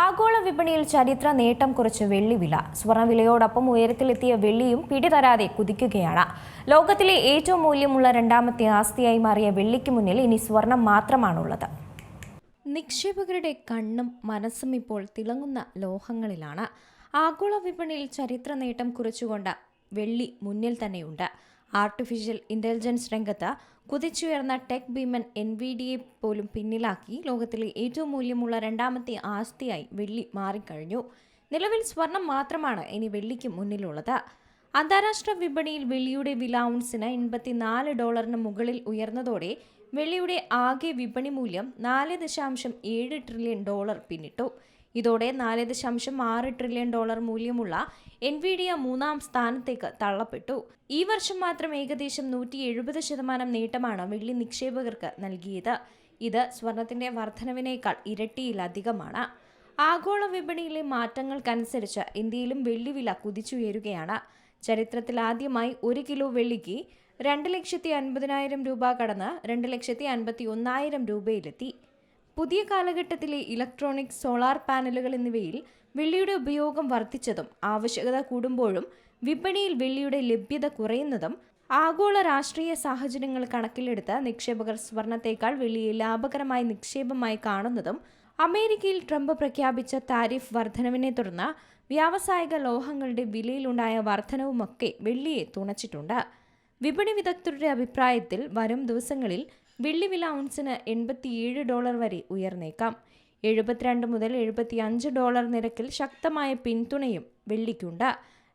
ആഗോള വിപണിയിൽ ചരിത്ര നേട്ടം കുറിച്ച് വെള്ളിവില. സ്വർണവിലയോടൊപ്പം ഉയരത്തിലെത്തിയ വെള്ളിയും പിടിതരാതെ കുതിക്കുകയാണ്. ലോകത്തിലെ ഏറ്റവും മൂല്യമുള്ള രണ്ടാമത്തെ ആസ്തിയായി മാറിയ വെള്ളിക്ക് മുന്നിൽ ഇനി സ്വർണം മാത്രമാണുള്ളത്. നിക്ഷേപകരുടെ കണ്ണും മനസ്സും ഇപ്പോൾ തിളങ്ങുന്ന ലോഹങ്ങളിലാണ്. ആഗോള വിപണിയിൽ ചരിത്ര നേട്ടം കുറിച്ചുകൊണ്ട് വെള്ളി മുന്നിൽ തന്നെയുണ്ട്. ആർട്ടിഫിഷ്യൽ ഇന്റലിജൻസ് രംഗത്ത് കുതിച്ചുയർന്ന ടെക് ഭീമൻ എൻ വി ഡിയെ പോലും പിന്നിലാക്കി. ലോകത്തിലെ ഏറ്റവും മൂല്യമുള്ള രണ്ടാമത്തെ ആസ്തിയായി വെള്ളി മാറിക്കഴിഞ്ഞു. നിലവിൽ സ്വർണം മാത്രമാണ് ഇനി വെള്ളിക്ക് മുന്നിലുള്ളത്. അന്താരാഷ്ട്ര വിപണിയിൽ വെള്ളിയുടെ വില ഔൺസിന് എൺപത്തിനാല് ഡോളറിന് മുകളിൽ ഉയർന്നതോടെ വെള്ളിയുടെ ആകെ വിപണി മൂല്യം നാല് ദശാംശം ഏഴ് ട്രില്യൺ ഡോളർ പിന്നിട്ടു. ഇതോടെ നാല് ദശാംശം ആറ് ട്രില്യൺ ഡോളർ മൂല്യമുള്ള എൻവിഡിയ മൂന്നാം സ്ഥാനത്തേക്ക് തള്ളപ്പെട്ടു. ഈ വർഷം മാത്രം ഏകദേശം നൂറ്റി എഴുപത് ശതമാനം നേട്ടമാണ് വെള്ളി നിക്ഷേപകർക്ക് നൽകിയത്. ഇത് സ്വർണത്തിന്റെ വർധനവിനേക്കാൾ ഇരട്ടിയിലധികമാണ്. ആഗോള വിപണിയിലെ മാറ്റങ്ങൾക്കനുസരിച്ച് ഇന്ത്യയിലും വെള്ളിവില കുതിച്ചുയരുകയാണ്. ചരിത്രത്തിൽ ആദ്യമായി ഒരു കിലോ വെള്ളിക്ക് രണ്ട് ലക്ഷത്തി അൻപതിനായിരം രൂപ കടന്ന് രണ്ട് ലക്ഷത്തി അൻപത്തി ഒന്നായിരം രൂപയിലെത്തി. പുതിയ കാലഘട്ടത്തിലെ ഇലക്ട്രോണിക് സോളാർ പാനലുകൾ എന്നിവയിൽ വെള്ളിയുടെ ഉപയോഗം വർദ്ധിച്ചതും ആവശ്യകത കൂടുമ്പോഴും വിപണിയിൽ വെള്ളിയുടെ ലഭ്യത കുറയുന്നതും ആഗോള രാഷ്ട്രീയ സാഹചര്യങ്ങൾ കണക്കിലെടുത്ത് നിക്ഷേപകർ സ്വർണത്തേക്കാൾ വെള്ളിയെ ലാഭകരമായ നിക്ഷേപമായി കാണുന്നതും അമേരിക്കയിൽ ട്രംപ് പ്രഖ്യാപിച്ച താരിഫ് വർധനവിനെ തുടർന്ന് വ്യാവസായിക ലോഹങ്ങളുടെ വിലയിലുണ്ടായ വർധനവുമൊക്കെ വെള്ളിയെ തുണച്ചിട്ടുണ്ട്. വിപണി വിദഗ്ധരുടെ അഭിപ്രായത്തിൽ വരും ദിവസങ്ങളിൽ വെള്ളി വില ഔൺസിന് എൺപത്തിയേഴ് ഡോളർ വരെ ഉയർന്നേക്കാം. എഴുപത്തിരണ്ട് മുതൽ എഴുപത്തിയഞ്ച് ഡോളർ നിരക്കിൽ ശക്തമായ പിന്തുണയും വെള്ളിക്കുണ്ട്.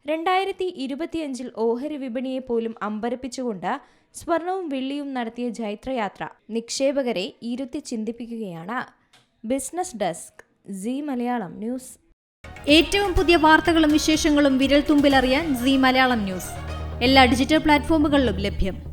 രണ്ടായിരത്തി ഇരുപത്തിയഞ്ചിൽ ഓഹരി വിപണിയെ പോലും അമ്പരപ്പിച്ചുകൊണ്ട് സ്വർണവും വെള്ളിയും നടത്തിയ ജൈത്രയാത്ര നിക്ഷേപകരെ ഇരുത്തി ചിന്തിപ്പിക്കുകയാണ്. Business desk Zee Malayalam news. ഏറ്റവും പുതിയ വാർത്തകളും വിശേഷങ്ങളും വിരൽ തുമ്പിലറിയാൻ സി മലയാളം ന്യൂസ്. എല്ലാ ഡിജിറ്റൽ പ്ലാറ്റ്ഫോമുകളിലും ലഭ്യം.